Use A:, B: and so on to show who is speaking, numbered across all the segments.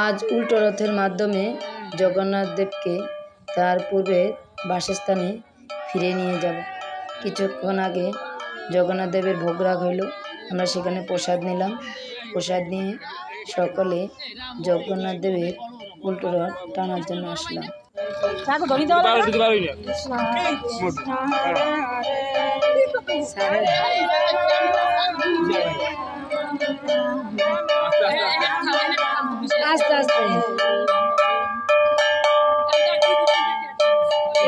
A: আজ উল্টো রথের মাধ্যমে জগন্নাথ দেবকে তার পূর্বের বাসস্থানে ফিরে নিয়ে যাব। কিছুক্ষণ আগে জগন্নাথ দেবের ভোগ রাগ হইল। আমরা সেখানে প্রসাদ নিলাম। প্রসাদ নিয়ে সকলে জগন্নাথ দেবের উল্টো রথ টানার জন্য আসলাম।
B: না
A: আস্তে আস্তে।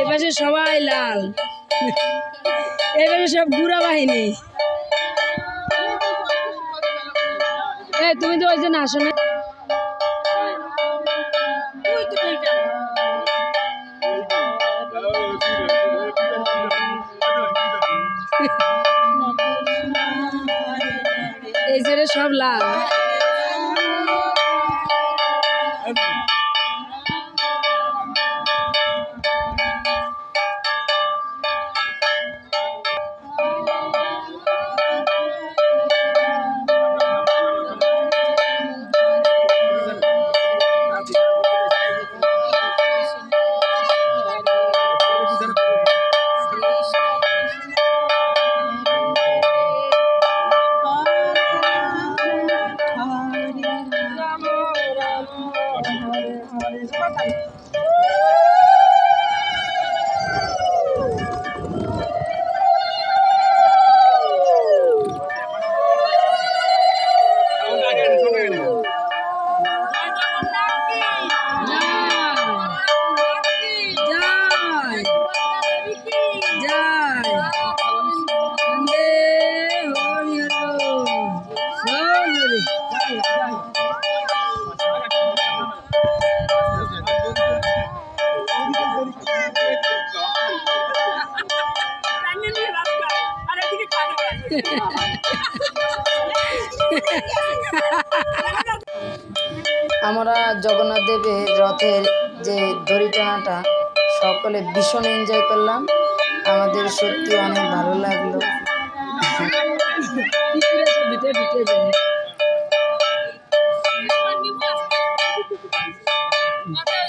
A: এপাশে সবাই লাল। এপাশে সব গুড়া বাহিনী। তুমি তো ওই জন্য আসো না এই সব লাল। আমরা জগন্নাথ দেবের রথের যে দড়ি টানাটা সকলে ভীষণ এনজয় করলাম। আমাদের সত্যি অনেক ভালো লাগল।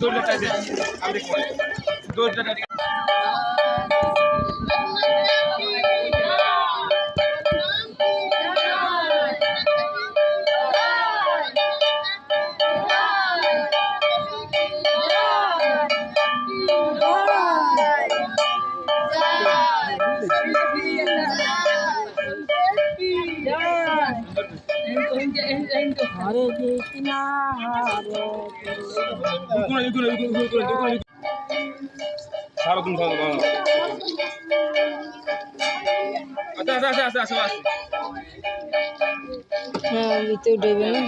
A: দৌড়টা দৌড়টা হরে কৃষ্ণ হরে
B: তুমি ছাড়ো ছাড়ো আচ্ছা আচ্ছা আচ্ছা আচ্ছা আচ্ছা
A: হ্যাঁ ভিতরে না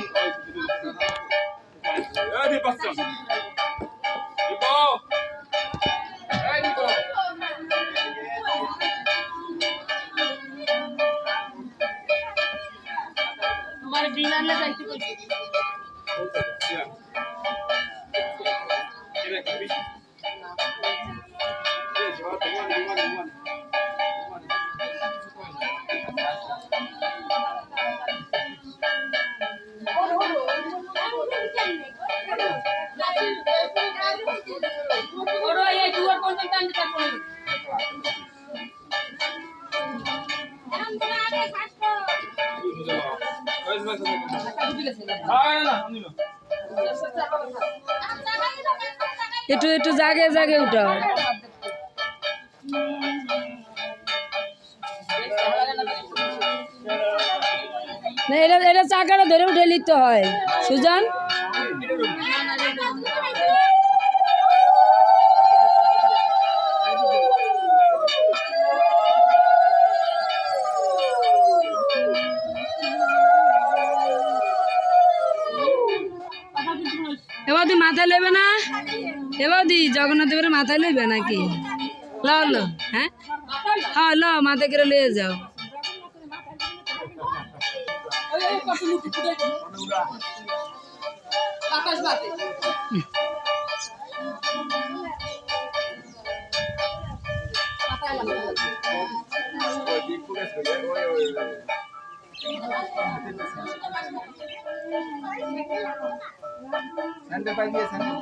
C: তোমার বিমানে যাইতে কইছি ওরো এই পর্যন্ত আনতে থাকো
A: একটু একটু জাগে জাগে উঠাও। এটা এটা চাকাটা ধরে উঠে নিতে হয়। সুজন? মাথায় লইবে না? এবার দি জগন্নাথ দেবের মাথায় লইবে নাকি? ল ল হ্যাঁ? হ্যাঁ ল মাথায় করে লয়ে যাও।
D: স্যান্ডেল পাই দিয়ে স্যান্ডেল